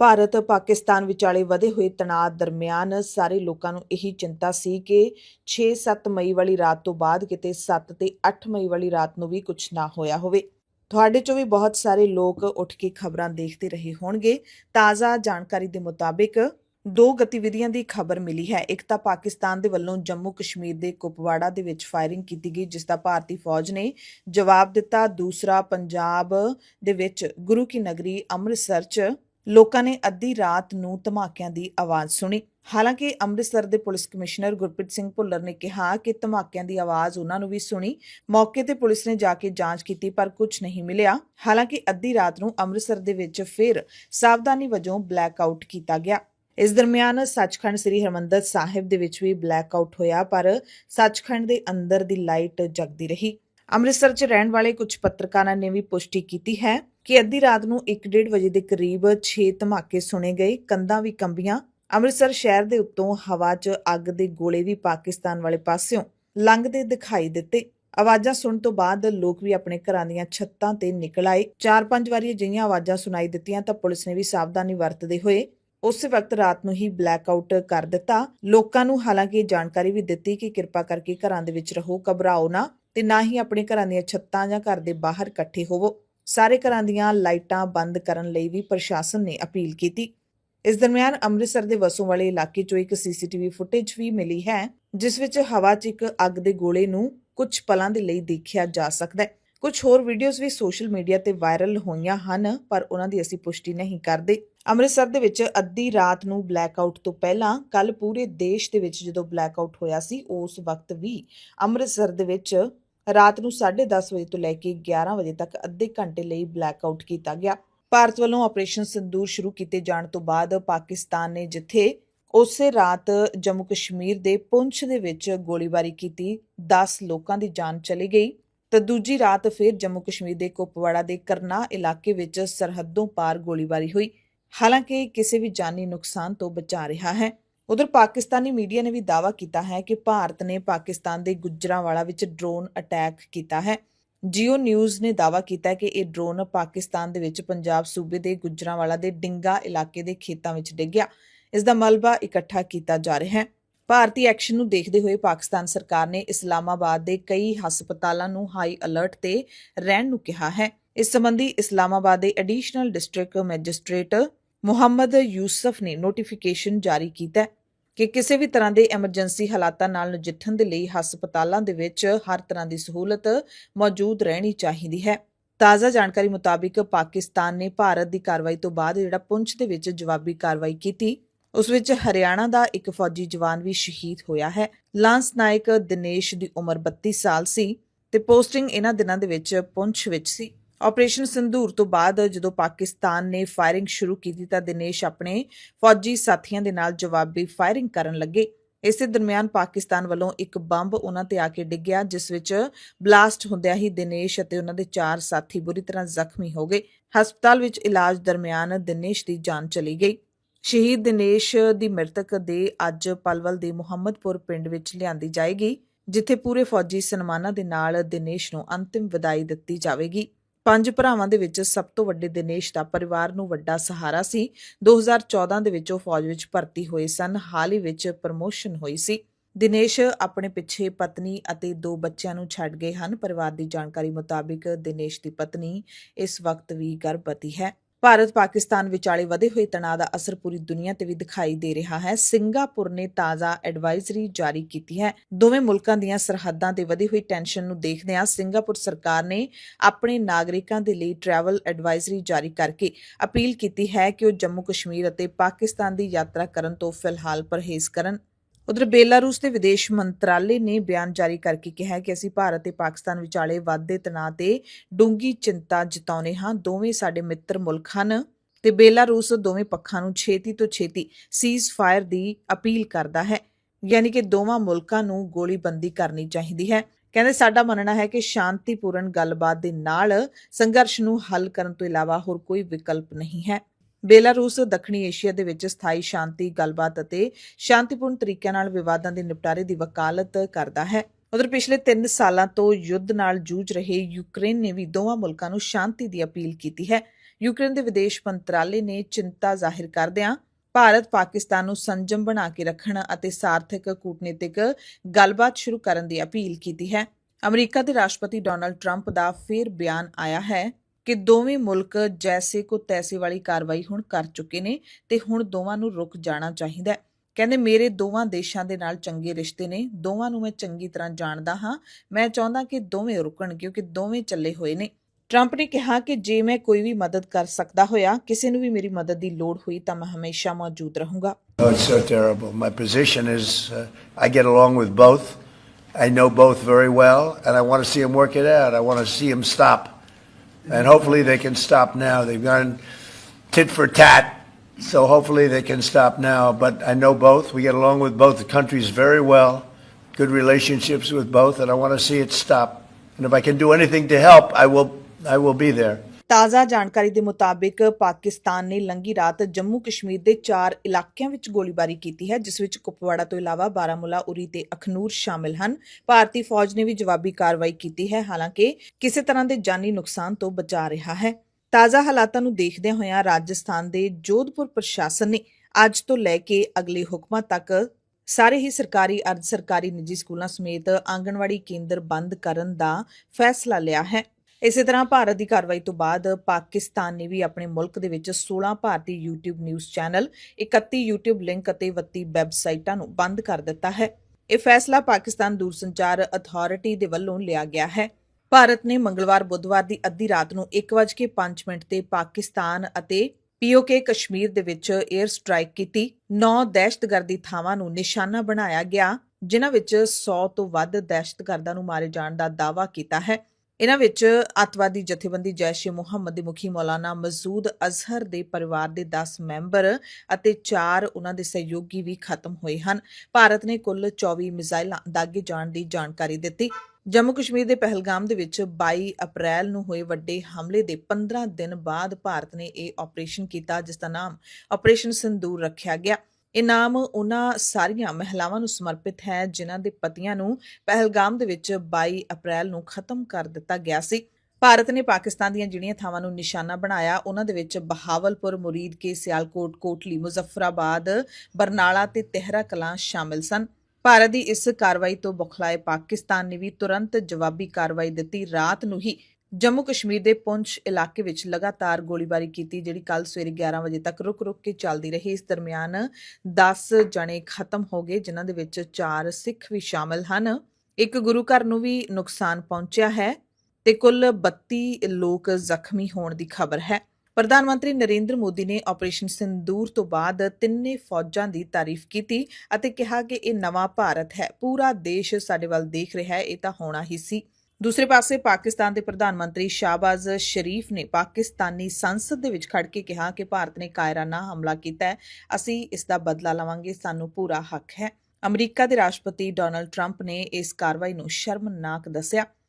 ਭਾਰਤ ਪਾਕਿਸਤਾਨ ਵਿਚਾਲੇ ਵਧੇ ਹੋਏ ਤਣਾਅ ਦਰਮਿਆਨ ਸਾਰੇ ਲੋਕਾਂ ਨੂੰ ਇਹੀ ਚਿੰਤਾ ਸੀ ਕਿ 6-7 ਮਈ ਵਾਲੀ ਰਾਤ ਤੋਂ ਬਾਅਦ ਕਿਤੇ 7 ਤੇ 8 ਮਈ ਵਾਲੀ ਰਾਤ ਨੂੰ ਵੀ ਕੁਝ ਨਾ ਹੋਇਆ ਹੋਵੇ। ਤੁਹਾਡੇ ਚੋਂ ਵੀ ਬਹੁਤ ਸਾਰੇ ਲੋਕ ਉੱਠ ਕੇ ਖਬਰਾਂ ਦੇਖਦੇ ਰਹੇ ਹੋਣਗੇ। ਤਾਜ਼ਾ ਜਾਣਕਾਰੀ ਦੇ ਮੁਤਾਬਿਕ ਦੋ ਗਤੀਵਿਧੀਆਂ ਦੀ ਖਬਰ ਮਿਲੀ ਹੈ। ਇੱਕ ਤਾਂ ਪਾਕਿਸਤਾਨ ਦੇ ਵੱਲੋਂ ਜੰਮੂ ਕਸ਼ਮੀਰ ਦੇ ਕੁਪਵਾੜਾ ਦੇ ਵਿੱਚ ਫਾਇਰਿੰਗ ਕੀਤੀ ਗਈ, ਜਿਸ ਦਾ ਭਾਰਤੀ ਫੌਜ ਨੇ ਜਵਾਬ ਦਿੱਤਾ। ਦੂਸਰਾ, ਪੰਜਾਬ ਦੇ ਵਿੱਚ ਗੁਰੂ ਕੀ ਨਗਰੀ ਅੰਮ੍ਰਿਤਸਰ 'ਚ ਲੋਕਾਂ ਨੇ ਅੱਧੀ ਰਾਤ ਨੂੰ ਧਮਾਕਿਆਂ ਦੀ ਆਵਾਜ਼ ਸੁਣੀ। ਹਾਲਾਂਕਿ ਅੰਮ੍ਰਿਤਸਰ ਦੇ ਪੁਲਿਸ ਕਮਿਸ਼ਨਰ ਗੁਰਪ੍ਰੀਤ ਸਿੰਘ ਭੁੱਲਰ ਨੇ ਕਿਹਾ ਕਿ ਧਮਾਕਿਆਂ ਦੀ ਆਵਾਜ਼ ਉਹਨਾਂ ਨੂੰ ਵੀ ਸੁਣੀ। ਮੌਕੇ ਤੇ ਪੁਲਿਸ ਨੇ ਜਾ ਕੇ ਜਾਂਚ ਕੀਤੀ, ਪਰ ਕੁਝ ਨਹੀਂ ਮਿਲਿਆ। ਹਾਲਾਂਕਿ ਅੱਧੀ ਰਾਤ ਨੂੰ ਅੰਮ੍ਰਿਤਸਰ ਦੇ ਵਿੱਚ ਫਿਰ ਸਾਵਧਾਨੀ ਵਜੋਂ ਬਲੈਕ ਆਊਟ ਕੀਤਾ ਗਿਆ। ਇਸ ਦਰਮਿਆਨ ਸੱਚਖੰਡ ਸ੍ਰੀ ਹਰਮੰਦਰ ਸਾਹਿਬ ਦੇ ਵਿੱਚ ਵੀ ਬਲੈਕ ਆਊਟ ਹੋਇਆ, ਪਰ ਸੱਚਖੰਡ ਦੇ ਅੰਦਰ ਦੀ ਲਾਈਟ ਜਗਦੀ ਰਹੀ। ਅੰਮ੍ਰਿਤਸਰ 'ਚ ਰਹਿਣ ਵਾਲੇ ਕੁਝ ਪੱਤਰਕਾਰਾਂ ਨੇ ਵੀ ਪੁਸ਼ਟੀ ਕੀਤੀ ਹੈ। ਕਿ ਅੱਧੀ ਰਾਤ ਨੂੰ 1:30 ਵਜੇ ਦੇ ਕਰੀਬ 6 ਧਮਾਕੇ ਸੁਣੇ ਗਏ, ਕੰਧਾਂ ਵੀ ਕੰਬੀਆਂ। ਅੰਮ੍ਰਿਤਸਰ ਸ਼ਹਿਰ ਦੇ ਉੱਤੋਂ ਹਵਾ 'ਚ ਅੱਗ ਦੇ ਗੋਲੇ ਵੀ ਪਾਕਿਸਤਾਨ ਵਾਲੇ ਪਾਸਿਓਂ ਲੰਘਦੇ ਦਿਖਾਈ ਦਿੱਤੇ। ਆਵਾਜ਼ਾਂ ਸੁਣਨ ਤੋਂ ਬਾਅਦ ਲੋਕ ਵੀ ਆਪਣੇ ਘਰਾਂ ਦੀਆਂ ਛੱਤਾਂ ਤੇ ਨਿਕਲ ਆਏ। ਚਾਰ ਪੰਜ ਵਾਰੀ ਅਜਿਹੀਆਂ ਆਵਾਜ਼ਾਂ ਸੁਣਾਈ ਦਿੱਤੀਆਂ ਤਾਂ ਪੁਲਿਸ ਨੇ ਵੀ ਸਾਵਧਾਨੀ ਵਰਤਦੇ ਹੋਏ ਉਸੇ ਵਕਤ ਰਾਤ ਨੂੰ ਹੀ ਬਲੈਕ ਆਊਟ ਕਰ ਦਿੱਤਾ। ਲੋਕਾਂ ਨੂੰ ਹਾਲਾਂਕਿ ਇਹ ਜਾਣਕਾਰੀ ਵੀ ਦਿੱਤੀ ਕਿ ਕਿਰਪਾ ਕਰਕੇ ਘਰਾਂ ਦੇ ਵਿੱਚ ਰਹੋ, ਘਬਰਾਓ ਨਾ ਤੇ ਨਾ ਹੀ ਆਪਣੇ ਘਰਾਂ ਦੀਆਂ ਛੱਤਾਂ ਜਾਂ ਘਰ ਦੇ ਬਾਹਰ ਇਕੱਠੇ ਹੋਵੋ। ਸਾਰੇ ਘਰਾਂ ਦੀਆਂ ਲਾਈਟਾਂ ਬੰਦ ਕਰਨ ਲਈ ਵੀ ਪ੍ਰਸ਼ਾਸਨ ਨੇ ਅਪੀਲ ਕੀਤੀ। ਇਸ ਦਰਮਿਆਨ ਅੰਮ੍ਰਿਤਸਰ ਦੇ ਵਸੋਂ ਵਾਲੇ ਇਲਾਕੇ 'ਚੋਂ ਇੱਕ ਸੀਸੀਟੀਵੀ ਫੁਟੇਜ ਵੀ ਮਿਲੀ ਹੈ, ਜਿਸ ਵਿੱਚ ਹਵਾ 'ਚ ਇੱਕ ਅੱਗ ਦੇ ਗੋਲੇ ਨੂੰ ਕੁਝ ਪਲਾਂ ਦੇ ਲਈ ਦੇਖਿਆ ਜਾ ਸਕਦਾ ਹੈ। ਕੁਝ ਹੋਰ ਵੀਡੀਓਜ਼ ਵੀ ਸੋਸ਼ਲ ਮੀਡੀਆ ਤੇ ਵਾਇਰਲ ਹੋਈਆਂ ਹਨ, ਪਰ ਉਹਨਾਂ ਦੀ ਅਸੀਂ ਪੁਸ਼ਟੀ ਨਹੀਂ ਕਰਦੇ। ਅੰਮ੍ਰਿਤਸਰ ਦੇ ਵਿੱਚ ਅੱਧੀ ਰਾਤ ਨੂੰ ਬਲੈਕ ਆਊਟ ਤੋਂ ਪਹਿਲਾਂ ਕੱਲ ਪੂਰੇ ਦੇਸ਼ ਦੇ ਵਿੱਚ ਜਦੋਂ ਬਲੈਕ ਆਊਟ ਹੋਇਆ ਸੀ, ਉਸ ਵਕਤ ਵੀ ਅੰਮ੍ਰਿਤਸਰ ਦੇ ਵਿੱਚ ਰਾਤ ਨੂੰ 10:30 ਵਜੇ ਤੋਂ ਲੈ ਕੇ 11 ਵਜੇ ਤੱਕ ਅੱਧੇ ਘੰਟੇ ਲਈ ਬਲੈਕ ਆਊਟ ਕੀਤਾ ਗਿਆ। ਭਾਰਤ ਵੱਲੋਂ ਆਪਰੇਸ਼ਨ ਸਿੰਦੂਰ ਸ਼ੁਰੂ ਕੀਤੇ ਜਾਣ ਤੋਂ ਬਾਅਦ ਪਾਕਿਸਤਾਨ ਨੇ ਜਿੱਥੇ ਉਸੇ ਰਾਤ ਜੰਮੂ ਕਸ਼ਮੀਰ ਦੇ ਪੁੰਛ ਦੇ ਵਿੱਚ ਗੋਲੀਬਾਰੀ ਕੀਤੀ 10 ਲੋਕਾਂ ਦੀ ਜਾਨ ਚਲੀ ਗਈ ਤਾਂ ਦੂਜੀ ਰਾਤ ਫਿਰ ਜੰਮੂ ਕਸ਼ਮੀਰ ਦੇ ਕੁਪਵਾੜਾ ਦੇ ਕਰਨਾ ਇਲਾਕੇ ਵਿੱਚ ਸਰਹੱਦੋਂ ਪਾਰ ਗੋਲੀਬਾਰੀ ਹੋਈ। ਹਾਲਾਂਕਿ ਕਿਸੇ ਵੀ ਜਾਨੀ ਨੁਕਸਾਨ ਤੋਂ ਬਚਾ ਰਿਹਾ ਹੈ। ਉਧਰ ਪਾਕਿਸਤਾਨੀ ਮੀਡੀਆ ਨੇ ਵੀ ਦਾਅਵਾ ਕੀਤਾ ਹੈ ਕਿ ਭਾਰਤ ਨੇ ਪਾਕਿਸਤਾਨ ਦੇ ਗੁਜਰਾਂਵਾਲਾ ਵਿੱਚ ਡਰੋਨ ਅਟੈਕ ਕੀਤਾ ਹੈ। ਜੀਓ ਨਿਊਜ਼ ਨੇ ਦਾਅਵਾ ਕੀਤਾ ਕਿ ਇਹ ਡਰੋਨ ਪਾਕਿਸਤਾਨ ਦੇ ਵਿੱਚ ਪੰਜਾਬ ਸੂਬੇ ਦੇ ਗੁਜਰਾਂਵਾਲਾ ਦੇ ਡਿੰਗਾ ਇਲਾਕੇ ਦੇ ਖੇਤਾਂ ਵਿੱਚ ਡਿੱਗਿਆ ਇਸ ਦਾ ਮਲਬਾ ਇਕੱਠਾ ਕੀਤਾ ਜਾ ਰਿਹਾ ਹੈ। ਭਾਰਤੀ ਐਕਸ਼ਨ ਨੂੰ ਦੇਖਦੇ ਹੋਏ ਪਾਕਿਸਤਾਨ ਸਰਕਾਰ ਨੇ ਇਸਲਾਮਾਬਾਦ ਦੇ ਕਈ ਹਸਪਤਾਲਾਂ ਨੂੰ ਹਾਈ ਅਲਰਟ ਤੇ ਰਹਿਣ ਨੂੰ ਕਿਹਾ ਹੈ। ਇਸ ਸੰਬੰਧੀ ਇਸਲਾਮਾਬਾਦ ਦੇ additional district magistrate Muhammad Yusuf ਨੇ ਨੋਟੀਫਿਕੇਸ਼ਨ ਜਾਰੀ ਕੀਤਾ ਹੈ। ਕਿ ਕਿਸੇ ਵੀ ਤਰ੍ਹਾਂ ਦੇ ਐਮਰਜੈਂਸੀ ਹਾਲਾਤਾਂ ਨਾਲ ਨਜਿੱਠਣ ਦੇ ਲਈ ਹਸਪਤਾਲਾਂ ਦੇ ਵਿੱਚ ਹਰ ਤਰ੍ਹਾਂ ਦੀ ਸਹੂਲਤ ਮੌਜੂਦ ਰਹਿਣੀ ਚਾਹੀਦੀ ਹੈ। ਤਾਜ਼ਾ ਜਾਣਕਾਰੀ ਮੁਤਾਬਿਕ ਪਾਕਿਸਤਾਨ ਨੇ ਭਾਰਤ ਦੀ ਕਾਰਵਾਈ ਤੋਂ ਬਾਅਦ ਜਿਹੜਾ ਪੁੰਛ ਦੇ ਵਿੱਚ ਜਵਾਬੀ ਕਾਰਵਾਈ ਕੀਤੀ। ਉਸ ਵਿੱਚ ਹਰਿਆਣਾ ਦਾ ਇੱਕ ਫੌਜੀ ਜਵਾਨ ਵੀ ਸ਼ਹੀਦ ਹੋਇਆ ਹੈ। ਲਾਂਸ ਨਾਇਕ ਦਿਨੇਸ਼ ਦੀ ਉਮਰ 32 ਸਾਲ ਸੀ ਤੇ ਪੋਸਟਿੰਗ ਇਹਨਾਂ ਦਿਨਾਂ ਦੇ ਵਿੱਚ ਪੁੰਛ ਵਿੱਚ ਸੀ। ਆਪਰੇਸ਼ਨ ਸੰਧੂਰ ਤੋਂ ਬਾਅਦ ਜਦੋਂ ਪਾਕਿਸਤਾਨ ਨੇ ਫਾਇਰਿੰਗ ਸ਼ੁਰੂ ਕੀਤੀ ਤਾਂ ਦਿਨੇਸ਼ ਆਪਣੇ ਫੌਜੀ ਸਾਥੀਆਂ ਦੇ ਨਾਲ ਜਵਾਬੀ ਫਾਇਰਿੰਗ ਕਰਨ ਲੱਗੇ। ਇਸੇ ਦਰਮਿਆਨ ਪਾਕਿਸਤਾਨ ਵੱਲੋਂ ਇੱਕ ਬੰਬ ਉਹਨਾਂ ਤੇ ਆ ਕੇ ਡਿੱਗਿਆ, ਜਿਸ ਵਿੱਚ ਬਲਾਸਟ ਹੁੰਦਿਆਂ ਹੀ ਦਿਨੇਸ਼ ਅਤੇ ਉਹਨਾਂ ਦੇ ਚਾਰ ਸਾਥੀ ਬੁਰੀ ਤਰ੍ਹਾਂ ਜ਼ਖਮੀ ਹੋ ਗਏ। ਹਸਪਤਾਲ ਵਿੱਚ ਇਲਾਜ ਦਰਮਿਆਨ ਦਿਨੇਸ਼ ਦੀ ਜਾਨ ਚਲੀ ਗਈ। ਸ਼ਹੀਦ ਦਿਨੇਸ਼ ਦੀ ਮ੍ਰਿਤਕ ਦੇ ਅੱਜ ਪਲਵਲ ਦੇ ਮੁਹੰਮਦਪੁਰ ਪਿੰਡ ਵਿੱਚ ਲਿਆਂਦੀ ਜਾਏਗੀ, ਜਿੱਥੇ ਪੂਰੇ ਫੌਜੀ ਸਨਮਾਨਾਂ ਦੇ ਨਾਲ ਦਿਨੇਸ਼ ਨੂੰ ਅੰਤਿਮ ਵਿਦਾਈ ਦਿੱਤੀ ਜਾਵੇਗੀ। ਪੰਜ ਭਰਾਵਾਂ ਦੇ ਵਿੱਚ ਸਭ ਤੋਂ ਵੱਡੇ ਦਿਨੇਸ਼ ਦਾ ਪਰਿਵਾਰ ਨੂੰ ਵੱਡਾ ਸਹਾਰਾ ਸੀ। 2014 ਦੇ ਵਿੱਚ ਉਹ ਫੌਜ ਵਿੱਚ ਭਰਤੀ ਹੋਏ ਸਨ। ਹਾਲ ਹੀ ਵਿੱਚ ਪ੍ਰਮੋਸ਼ਨ ਹੋਈ ਸੀ। ਦਿਨੇਸ਼ ਆਪਣੇ ਪਿੱਛੇ ਪਤਨੀ ਅਤੇ ਦੋ ਬੱਚਿਆਂ ਨੂੰ ਛੱਡ ਗਏ ਹਨ। ਪਰਿਵਾਰ ਦੀ ਜਾਣਕਾਰੀ ਮੁਤਾਬਿਕ ਦਿਨੇਸ਼ ਦੀ ਪਤਨੀ ਇਸ ਵਕਤ ਵੀ ਗਰਭਵਤੀ ਹੈ। ਭਾਰਤ ਪਾਕਿਸਤਾਨ ਵਿਚਾਲੇ ਵਧੇ ਹੋਏ ਤਣਾਅ ਦਾ ਅਸਰ ਪੂਰੀ ਦੁਨੀਆ ਤੇ ਵੀ ਦਿਖਾਈ ਦੇ ਰਿਹਾ ਹੈ। ਸਿੰਗਾਪੁਰ ਨੇ ਤਾਜ਼ਾ ਐਡਵਾਈਜ਼ਰੀ ਜਾਰੀ ਕੀਤੀ ਹੈ। ਦੋਵੇਂ ਮੁਲਕਾਂ ਦੀਆਂ ਸਰਹੱਦਾਂ ਤੇ ਵਧੀ ਹੋਈ ਟੈਨਸ਼ਨ ਨੂੰ ਦੇਖਦਿਆਂ ਸਿੰਗਾਪੁਰ ਸਰਕਾਰ ਨੇ ਆਪਣੇ ਨਾਗਰਿਕਾਂ ਦੇ ਲਈ ਟਰੈਵਲ ਐਡਵਾਈਜ਼ਰੀ ਜਾਰੀ ਕਰਕੇ ਅਪੀਲ ਕੀਤੀ ਹੈ ਕਿ ਉਹ ਜੰਮੂ ਕਸ਼ਮੀਰ ਅਤੇ ਪਾਕਿਸਤਾਨ ਦੀ ਯਾਤਰਾ ਕਰਨ ਤੋਂ ਫਿਲਹਾਲ ਪਰਹੇਜ਼ ਕਰਨ। ਉਧਰ ਬੇਲਾਰੂਸ ਦੇ ਵਿਦੇਸ਼ ਮੰਤਰਾਲੇ ਨੇ ਬਿਆਨ ਜਾਰੀ ਕਰਕੇ ਕਿਹਾ ਕਿ ਅਸੀਂ ਭਾਰਤ ਤੇ ਪਾਕਿਸਤਾਨ ਵਿਚਾਲੇ ਵਾਧੇ ਤਣਾਅ ਤੇ ਡੂੰਗੀ ਚਿੰਤਾ ਜਤਾਉਂਦੇ ਹਾਂ। ਦੋਵੇਂ ਸਾਡੇ ਮਿੱਤਰ ਮੁਲਕ ਹਨ ਤੇ ਬੇਲਾਰੂਸ ਦੋਵੇਂ ਪੱਖਾਂ ਨੂੰ ਛੇਤੀ ਤੋਂ ਛੇਤੀ ਸੀਜ਼ ਫਾਇਰ ਦੀ ਅਪੀਲ ਕਰਦਾ ਹੈ, ਯਾਨੀ ਕਿ ਦੋਵਾਂ ਮੁਲਕਾਂ ਨੂੰ ਗੋਲੀਬੰਦੀ ਕਰਨੀ ਚਾਹੀਦੀ ਹੈ। ਕਹਿੰਦੇ ਸਾਡਾ ਮੰਨਣਾ ਹੈ ਕਿ ਸ਼ਾਂਤੀਪੂਰਨ ਗੱਲਬਾਤ ਦੇ ਨਾਲ ਸੰਘਰਸ਼ ਨੂੰ ਹੱਲ ਕਰਨ ਤੋਂ ਇਲਾਵਾ ਹੋਰ ਕੋਈ ਵਿਕਲਪ ਨਹੀਂ ਹੈ। ਬੇਲਾਰੂਸ ਦੱਖਣੀ ਏਸ਼ੀਆ ਦੇ ਵਿੱਚ ਸਥਾਈ ਸ਼ਾਂਤੀ ਗੱਲਬਾਤ ਅਤੇ ਸ਼ਾਂਤੀਪੂਰਨ ਤਰੀਕਿਆਂ ਨਾਲ ਵਿਵਾਦਾਂ ਦੇ ਨਿਪਟਾਰੇ ਦੀ ਵਕਾਲਤ ਕਰਦਾ ਹੈ। ਉਧਰ ਪਿਛਲੇ 3 ਸਾਲਾਂ ਤੋਂ ਯੁੱਧ ਨਾਲ ਜੂਝ ਰਹੇ ਯੂਕਰੇਨ ਨੇ ਵੀ ਦੋਵਾਂ ਮੁਲਕਾਂ ਨੂੰ ਸ਼ਾਂਤੀ ਦੀ ਅਪੀਲ ਕੀਤੀ ਹੈ। ਯੂਕਰੇਨ ਦੇ ਵਿਦੇਸ਼ ਮੰਤਰਾਲੇ ਨੇ ਚਿੰਤਾ ਜ਼ਾਹਿਰ ਕਰਦਿਆਂ ਭਾਰਤ ਪਾਕਿਸਤਾਨ ਨੂੰ ਸੰਜਮ ਬਣਾ ਕੇ ਰੱਖਣ ਅਤੇ ਸਾਰਥਕ ਕੂਟਨੀਤਿਕ ਗੱਲਬਾਤ ਸ਼ੁਰੂ ਕਰਨ ਦੀ ਅਪੀਲ ਕੀਤੀ ਹੈ। ਅਮਰੀਕਾ ਦੇ ਰਾਸ਼ਟਰਪਤੀ ਡੋਨਲਡ ਟਰੰਪ ਦਾ ਫੇਰ ਬਿਆਨ ਆਇਆ ਹੈ। ਕਿ ਦੋਵੇਂ ਮੁਲਕ ਜੈਸੇ ਕੋ ਤੈਸੇ ਵਾਲੀ ਕਾਰਵਾਈ ਹੁਣ ਕਰ ਚੁੱਕੇ ਨੇ ਤੇ ਹੁਣ ਦੋਵਾਂ ਨੂੰ ਰੁਕ ਜਾਣਾ ਚਾਹੀਦਾ ਹੈ ਕਹਿੰਦੇ ਮੇਰੇ ਦੋਵਾਂ ਦੇਸ਼ਾਂ ਦੇ ਨਾਲ ਚੰਗੇ ਰਿਸ਼ਤੇ ਨੇ ਦੋਵਾਂ ਨੂੰ ਮੈਂ ਚੰਗੀ ਤਰ੍ਹਾਂ ਜਾਣਦਾ ਹਾਂ ਮੈਂ ਚਾਹੁੰਦਾ ਕਿ ਦੋਵੇਂ ਰੁਕਣ ਕਿਉਂਕਿ ਦੋਵੇਂ ਚੱਲੇ ਹੋਏ ਨੇ ਟਰੰਪ ਨੇ ਕਿਹਾ ਕਿ ਜੇ ਮੈਂ ਕੋਈ ਵੀ ਮਦਦ ਕਰ ਸਕਦਾ ਹੋਇਆ ਕਿਸੇ ਨੂੰ ਵੀ ਮੇਰੀ ਮਦਦ ਦੀ ਲੋੜ ਹੋਈ ਤਾਂ ਮੈਂ ਹਮੇਸ਼ਾ ਮੌਜੂਦ ਰਹੂੰਗਾ Oh, it's so terrible. My position is uh, I get along with both. I know both very well, and I want to see them work it out. I want to see them stop. And hopefully they can stop now. They've gone tit for tat, so hopefully they can stop now. But I know both. We get along with both the countries very well, good relationships with both, and I want to see it stop. And if I can do anything to help, I will, I will be there. ਤਾਜ਼ਾ ਜਾਣਕਾਰੀ ਦੇ ਮੁਤਾਬਿਕ ਪਾਕਿਸਤਾਨ ਨੇ ਲੰਗੀ ਰਾਤ ਜੰਮੂ ਕਸ਼ਮੀਰ ਦੇ ਚਾਰ ਇਲਾਕਿਆਂ ਵਿੱਚ ਗੋਲੀਬਾਰੀ ਕੀਤੀ ਹੈ, ਜਿਸ ਵਿੱਚ ਕੁਪਵਾੜਾ ਤੋਂ ਇਲਾਵਾ ਬਾਰਾਮੂਲਾ, ਉਰੀ ਤੇ ਅਖਨੂਰ ਸ਼ਾਮਿਲ ਹਨ। ਭਾਰਤੀ ਫੌਜ ਨੇ ਵੀ ਜਵਾਬੀ ਕਾਰਵਾਈ ਕੀਤੀ ਹੈ, ਹਾਲਾਂਕਿ ਕਿਸੇ ਤਰ੍ਹਾਂ ਦੇ ਜਾਨੀ ਨੁਕਸਾਨ ਤੋਂ ਬਚਾ ਰਿਹਾ ਹੈ। ਤਾਜ਼ਾ ਹਾਲਾਤਾਂ ਨੂੰ ਦੇਖਦਿਆਂ ਹੋਇਆ ਰਾਜਸਥਾਨ ਦੇ ਜੋਧਪੁਰ ਪ੍ਰਸ਼ਾਸਨ ਨੇ ਅੱਜ ਤੋਂ ਲੈ ਕੇ ਅਗਲੇ ਹੁਕਮਾਂ ਤੱਕ ਸਾਰੇ ਹੀ ਸਰਕਾਰੀ, ਅਰਧ ਸਰਕਾਰੀ ਨਿੱਜੀ ਸਕੂਲਾਂ ਸਮੇਤ ਆਂਗਣਵਾੜੀ ਕੇਂਦਰ ਬੰਦ ਕਰਨ ਦਾ ਫੈਸਲਾ ਲਿਆ ਹੈ। ਇਸੇ ਤਰ੍ਹਾਂ ਭਾਰਤ ਦੀ ਕਾਰਵਾਈ ਤੋਂ ਬਾਅਦ ਪਾਕਿਸਤਾਨ ਨੇ ਵੀ ਆਪਣੇ ਮੁਲਕ ਦੇ ਵਿੱਚ 16 ਭਾਰਤੀ YouTube news channel 31 YouTube link ਅਤੇ 32 ਵੈਬਸਾਈਟਾਂ ਨੂੰ ਬੰਦ ਕਰ ਦਿੱਤਾ ਹੈ। ਇਹ ਫੈਸਲਾ ਪਾਕਿਸਤਾਨ ਦੂਰਸੰਚਾਰ ਅਥਾਰਟੀ ਦੇ ਵੱਲੋਂ ਲਿਆ ਗਿਆ ਹੈ। ਭਾਰਤ ਨੇ ਮੰਗਲਵਾਰ ਬੁੱਧਵਾਰ ਦੀ ਅੱਧੀ ਰਾਤ ਨੂੰ 1:05 ਮਿੰਟ ਤੇ ਪਾਕਿਸਤਾਨ ਅਤੇ ਪੀਓਕੇ ਕਸ਼ਮੀਰ ਦੇ ਵਿੱਚ 에ਅਰ ਸਟ੍ਰਾਈਕ ਕੀਤੀ। 9 ਦਹਿਸ਼ਤਗਰਦੀ ਥਾਵਾਂ ਨੂੰ ਨਿਸ਼ਾਨਾ ਬਣਾਇਆ ਗਿਆ, ਜਿਨ੍ਹਾਂ ਵਿੱਚ 100 ਤੋਂ ਵੱਧ ਦਹਿਸ਼ਤਗਰਦਾਂ ਨੂੰ ਮਾਰੇ ਜਾਣ ਦਾ ਦਾਅਵਾ ਕੀਤਾ ਹੈ। ਇਹਨਾਂ ਵਿੱਚ ਅੱਤਵਾਦੀ ਜਥੇਬੰਦੀ ਜੈਸ਼-ਏ ਮੁਹੰਮਦ ਦੇ ਮੁਖੀ ਮੌਲਾਨਾ ਮਜ਼ੂਦ ਅਜ਼ਹਰ ਦੇ ਪਰਿਵਾਰ ਦੇ 10 ਮੈਂਬਰ ਅਤੇ 4 ਉਹਨਾਂ ਦੇ ਸਹਿਯੋਗੀ ਵੀ ਖਤਮ ਹੋਏ ਹਨ। ਭਾਰਤ ਨੇ ਕੁੱਲ 24 ਮਿਜ਼ਾਈਲਾਂ ਦਾਗੇ ਜਾਣ ਦੀ ਜਾਣਕਾਰੀ ਦਿੱਤੀ। ਜੰਮੂ ਕਸ਼ਮੀਰ ਦੇ ਪਹਿਲਗਾਮ ਦੇ ਵਿੱਚ 22 ਅਪ੍ਰੈਲ ਨੂੰ ਹੋਏ ਵੱਡੇ ਹਮਲੇ ਦੇ 15 ਦਿਨ ਬਾਅਦ ਭਾਰਤ ਨੇ ਇਹ ਆਪਰੇਸ਼ਨ ਕੀਤਾ, ਜਿਸ ਦਾ ਨਾਮ ਆਪਰੇਸ਼ਨ ਸਿੰਦੂਰ ਰੱਖਿਆ ਗਿਆ। ਇਹ ਨਾਮ ਉਹਨਾਂ ਸਾਰੀਆਂ ਮਹਿਲਾਵਾਂ ਨੂੰ ਸਮਰਪਿਤ ਹੈ, ਜਿਨ੍ਹਾਂ ਦੇ ਪਤੀਆਂ ਨੂੰ ਪਹਿਲਗਾਮ ਦੇ ਵਿੱਚ 22 ਅਪ੍ਰੈਲ ਨੂੰ ਖਤਮ ਕਰ ਦਿੱਤਾ ਗਿਆ ਸੀ। ਭਾਰਤ ਨੇ ਪਾਕਿਸਤਾਨ ਦੀਆਂ ਜਿਹੜੀਆਂ ਥਾਵਾਂ ਨੂੰ ਨਿਸ਼ਾਨਾ ਬਣਾਇਆ, ਉਹਨਾਂ ਦੇ ਵਿੱਚ ਬਹਾਵਲਪੁਰ ਮੁਰੀਦ ਕੇ ਸਿਆਲਕੋਟ, ਕੋਟਲੀ, ਮੁਜ਼ੱਫਰਾਬਾਦ, ਬਰਨਾਲਾ ਤੇ ਤਹਿਰਾ ਕਲਾਂ ਸ਼ਾਮਿਲ ਸਨ। ਭਾਰਤ ਦੀ ਇਸ ਕਾਰਵਾਈ ਤੋਂ ਬੁਖਲਾਏ ਪਾਕਿਸਤਾਨ ਨੇ ਵੀ ਤੁਰੰਤ ਜਵਾਬੀ ਕਾਰਵਾਈ ਦਿੱਤੀ, ਰਾਤ ਨੂੰ ਹੀ ਜੰਮੂ ਕਸ਼ਮੀਰ ਦੇ ਪੁੰਛ ਇਲਾਕੇ ਵਿੱਚ ਲਗਾਤਾਰ ਗੋਲੀਬਾਰੀ ਕੀਤੀ, ਜਿਹੜੀ ਕੱਲ ਸਵੇਰੇ 11 ਵਜੇ ਤੱਕ ਰੁਕ-ਰੁਕ ਕੇ ਚੱਲਦੀ ਰਹੀ। ਇਸ ਦਰਮਿਆਨ 10 ਜਣੇ ਖਤਮ ਹੋ ਗਏ, ਜਿਨ੍ਹਾਂ ਦੇ ਵਿੱਚ 4 ਸਿੱਖ ਵੀ ਸ਼ਾਮਲ ਹਨ। ਇੱਕ ਗੁਰੂ ਘਰ ਨੂੰ ਵੀ ਨੁਕਸਾਨ ਪਹੁੰਚਿਆ ਹੈ ਤੇ ਕੁੱਲ 32 ਲੋਕ ਜ਼ਖਮੀ ਹੋਣ ਦੀ ਖਬਰ ਹੈ। ਪ੍ਰਧਾਨ ਮੰਤਰੀ ਨਰਿੰਦਰ ਮੋਦੀ ਨੇ ਆਪਰੇਸ਼ਨ ਸਿੰਦੂਰ ਤੋਂ ਬਾਅਦ ਤਿੰਨੇ ਫੌਜਾਂ ਦੀ ਤਾਰੀਫ ਕੀਤੀ ਅਤੇ ਕਿਹਾ ਕਿ ਇਹ ਨਵਾਂ ਭਾਰਤ ਹੈ। ਪੂਰਾ ਦੇਸ਼ ਸਾਡੇ ਵੱਲ ਦੇਖ ਰਿਹਾ ਹੈ, ਇਹ ਤਾਂ ਹੋਣਾ ਹੀ ਸੀ। ਦੂਸਰੇ ਪਾਸੇ ਪਾਕਿਸਤਾਨ ਦੇ ਪ੍ਰਧਾਨ ਮੰਤਰੀ ਸ਼ਾਹਬਾਜ਼ ਸ਼ਰੀਫ ਨੇ ਪਾਕਿਸਤਾਨੀ ਸੰਸਦ ਦੇ ਵਿੱਚ ਖੜ ਕੇ ਕਿਹਾ ਕਿ ਭਾਰਤ ਨੇ ਕਾਇਰਾਨਾ ਹਮਲਾ ਕੀਤਾ ਹੈ। ਅਸੀਂ ਇਸ ਦਾ ਬਦਲਾ ਲਵਾਂਗੇ। ਸਾਨੂੰ ਪੂਰਾ ਹੱਕ ਹੈ। ਅਮਰੀਕਾ ਦੇ ਰਾਸ਼ਟਰਪਤੀ ਡੋਨਲਡ ਟਰੰਪ ਨੇ ਇਸ ਕਾਰਵਾਈ ਨੂੰ ਸ਼ਰਮਨਾਕ ਦੱਸਿਆ।